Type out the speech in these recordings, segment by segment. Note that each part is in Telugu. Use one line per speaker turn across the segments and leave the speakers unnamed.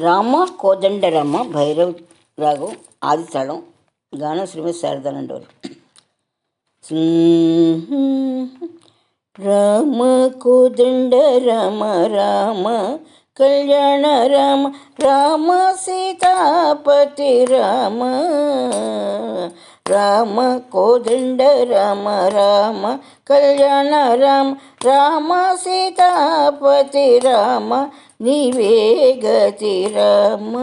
రామ కోదండరామ భైరవ్ రాగం ఆది తాళం గానం శ్రీమతి శారదానందవారు రామ కోదండ రామ రామ కళ్యాణ రామ రామ సీతాపతి రామ. రామ కోదండ రామ రామ కళ్యాణ రామ రామ సీతాపతి రామ నీవే గతి రామ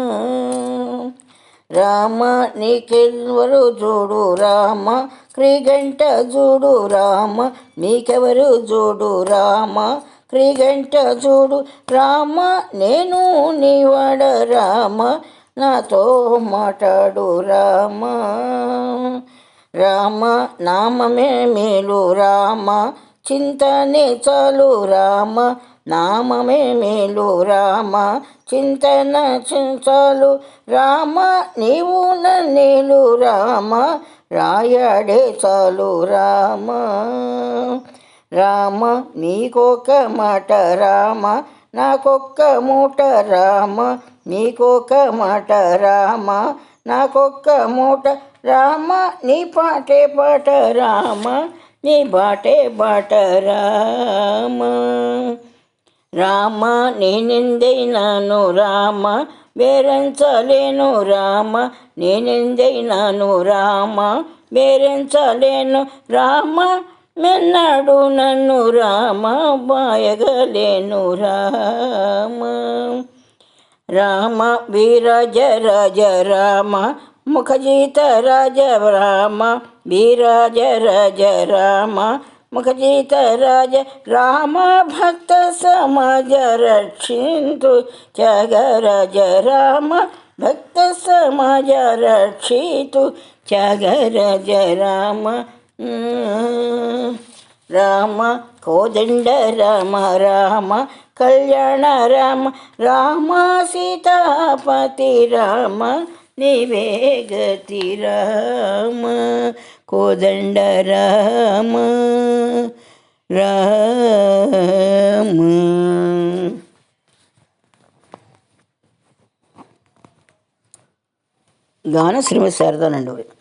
రామ నీకెవరు జోడు రామ క్రిగంట జోడు రామ నీకెవరు జోడు రామ క్రిగంట జోడు రామ నేను నీవాడ రామ నాతో మాట్లాడు రామ. రామ నామమే మేలు రామ. చింతనే చాలు రామ. నామమే మేలు రామ. చింతన చించాలు రామ. నీవు నన్నేలు రామ. రాయడే చాలు రామ. రామ నీకొక మాట రామ. నాకొక్క మూట రామ నీకొక మాట రామ. నాకొక్క మూట రామ నీ పాటే పాట రామ. నీ బాటే బాట రామ. రామ నేనెందైనాను రామ. బేరంచలేను రామ నేనెందైనాను రామ. బేరంచలేను రామ. మెన్నాడు నన్ను రామ బాయగలేను రామ. రామ వీరజ రాజ రామ ముఖజీత రాజ రామ. వీరజ రాజ రామ ముఖజీత రాజ రామ. భక్త సమాజ రక్షింతు త్యాగరాజ రామ. భక్త సమాజ రక్షితు త్యాగరాజ రామ. రామ కోదండ రామ రామ కళ్యాణ రామ రామ సీతాపతి రామ నీవే గతి రామ కోదండ రామ రామ గాన శ్రీమతి శారదానండి